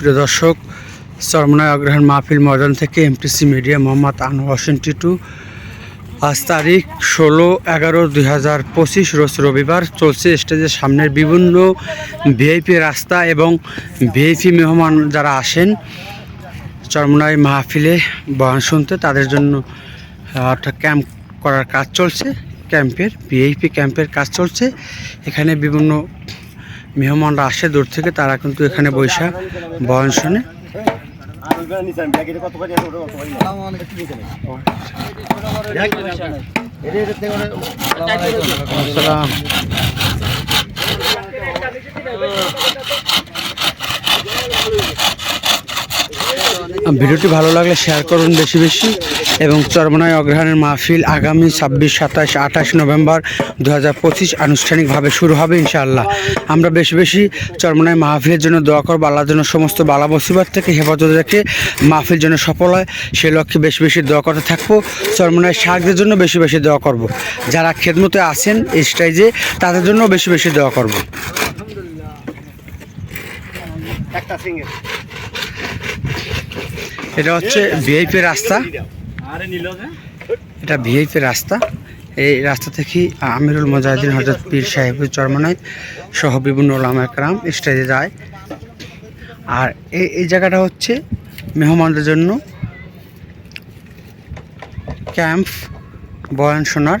প্রিয় দর্শক সরমনায় অগ্রহণ মাহফিল ময়দান থেকে এমটিসি মিডিয়া মোহাম্মদ আনোয়ার হোসেন টিটু। আজ তারিখ ষোলো এগারো দুই হাজার পঁচিশ, রোজ রবিবার চলছে স্টেজের সামনের বিভিন্ন ভিআইপি রাস্তা এবং ভিআইপি মেহমান যারা আসেন, চরমনায় মাহফিলে বয়ান শুনতে, তাদের জন্য একটা ক্যাম্প করার কাজ চলছে। ক্যাম্পের ভিআইপি ক্যাম্পের কাজ চলছে। এখানে বিভিন্ন মেহমানরা আসে দূর থেকে তারা কিন্তু এখানে বৈশা বয়ন শুনে। ভিডিওটি ভালো লাগলে শেয়ার করুন বেশি বেশি। এবং চরমনায় অগ্রহায়ণের মাহফিল আগামী ছাব্বিশ, সাতাশ, আঠাশ নভেম্বর দু হাজার পঁচিশ আনুষ্ঠানিকভাবে শুরু হবে ইনশাআল্লাহ। আমরা বেশি বেশি চরমনায় মাহফিলের জন্য দোয়া করব, আল্লাহর জন্য সমস্ত বালা মুসিবত থেকে হেফাজত রেখে মাহফিল যেন সফল হয়। সে লক্ষ্যে বেশি বেশি দোয়া করতে থাকব, চরমনায় শাকদের জন্য বেশি বেশি দোয়া করব। যারা খেদমতে আছেন স্টাইজে তাদের জন্য বেশি বেশি দোয়া করব। এটা হচ্ছে ভিআইপি রাস্তা। এটা ভিআইপি রাস্তা। এই রাস্তা থেকে আমিরুল মজাহিদিন হজরত পীর সাহেব চরমনায় সহ বিভিন্ন ওলামা একরাম স্টেজে যায়। আর এই এই জায়গাটা হচ্ছে মেহমানদের জন্য ক্যাম্প বয়ান শোনার।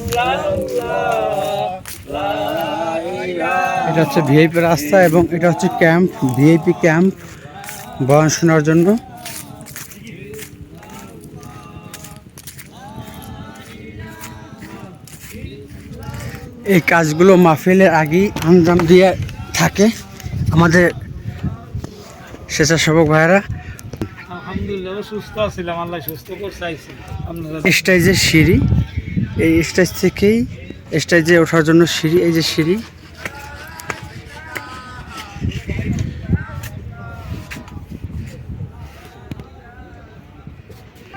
এটা হচ্ছে ভিআইপি রাস্তা এবং এটা হচ্ছে ক্যাম্প ভিআইপি ক্যাম্প বয়ান শোনার জন্য। এই কাজগুলো মাহফিলের আগেই আঞ্জাম দিয়ে থাকে আমাদের স্বেচ্ছাসেবক ভাইয়েরা। স্টেজের সিঁড়ি এই স্টাইজ থেকেই স্টেজে ওঠার জন্য সিঁড়ি এই যে সিঁড়ি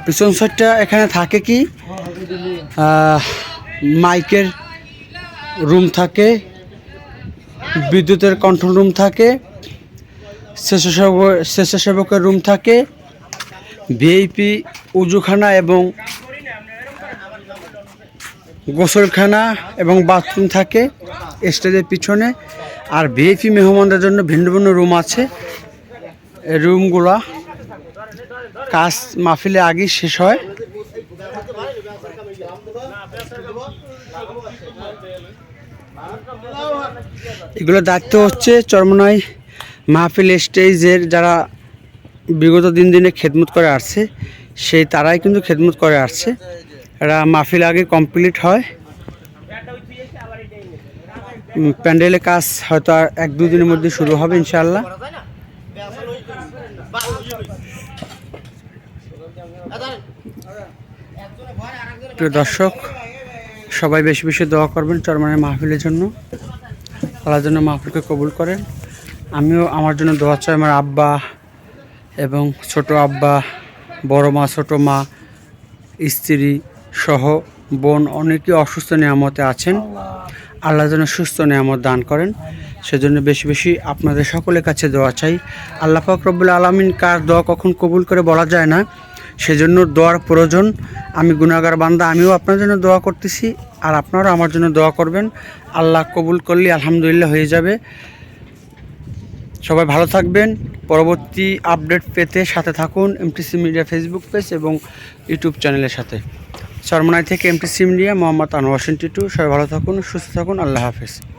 পিছন সাইডটা এখানে থাকে কি? মাইকের রুম থাকে, বিদ্যুতের কন্ট্রোল রুম থাকে, স্বেচ্ছাসেবক, স্বেচ্ছাসেবকের রুম থাকে, ভিআইপি, উজুখানা এবং গোসলখানা এবং বাথরুম থাকে স্টেজের পিছনে। আর ভিআইপি মেহমানদের জন্য ভিন্ন ভিন্ন রুম আছে। রুমগুলা কাজ মাহফিলে আগেই শেষ হয়। এগুলো দায়িত্ব হচ্ছে চরমনাই মাহফিল স্টেজের যারা বিগত দিন দিনে খেদমত করে আসছে, সেই তারাই কিন্তু খেদমত করে আসছে। এরা মাহফিল আগে কমপ্লিট হয়। প্যান্ডেলের কাজ হয়তো আর এক দুই দিনের মধ্যে শুরু হবে ইনশাআল্লাহ। প্রিয় দর্শক, সবাই বেশি বেশি দোয়া করবেন চরমানের মাহফিলের জন্য। আল্লাহ জন্য মাহফিলকে কবুল করেন। আমিও আমার জন্য দোয়া চাই আমার আব্বা এবং ছোট আব্বা, বড় মা, ছোট মা, স্ত্রী সহ বোন অনেকে অসুস্থ নিয়ামতে আছেন। আল্লাহ যেন সুস্থ নিয়ামত দান করেন। সেজন্য বেশি বেশি আপনাদের সকলের কাছে দোয়া চাই। আল্লাহ পাক আলমিন কার দোয়া কখন কবুল করে বলা যায় না সেজন্য দোয়ার প্রয়োজন। আমি গুনাগার বান্দা, আমিও আপনার জন্য দোয়া করতেছি। আর আপনারাও আমার জন্য দোয়া করবেন। আল্লাহ কবুল করলে আলহামদুলিল্লাহ হয়ে যাবে। সবাই ভালো থাকবেন। পরবর্তী আপডেট পেতে সাথে থাকুন এমটিসি মিডিয়া ফেসবুক পেজ এবং ইউটিউব চ্যানেলের সাথে। সরমনাই থেকে এমটিসি মিডিয়া মোহাম্মদ আনোয়ার টিটু। সবাই ভালো থাকুন, সুস্থ থাকুন। আল্লাহ হাফেজ।